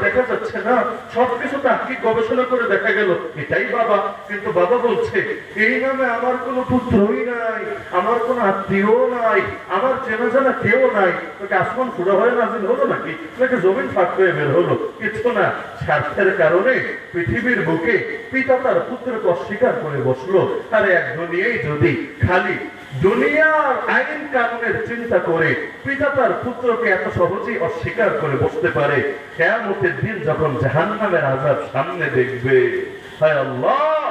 দেখা যাচ্ছে না। সবকিছু গবেষণা করে দেখা গেল। এটাই বাবা। কিন্তু বাবা বলছে, এই নামে আমার কোনো পুত্রই নাই, আমার কোনো আত্মীয় নাই, আমার চেনা জানা কেউ নাই। তোকে আসমান ফুড়া হয়ে নাজিল হলো নাকি? নাকি জমিন ফাঁক হয়ে বের হলো? কিছু না। স্বার্থের কারণে পৃথিবীর বুকে পিতা তার পুত্রকে অস্বীকার করে বসল। আরে এক দুনিয়াই যদি খালি দুনিয়ার আইন কানুনের চিন্তা করে পিতা তার পুত্রকে এত সহজেই অস্বীকার করে বসতে পারে, কেয়ামতের দিন যখন জাহান্নামের আজাব সামনে দেখবে, হায় আল্লাহ!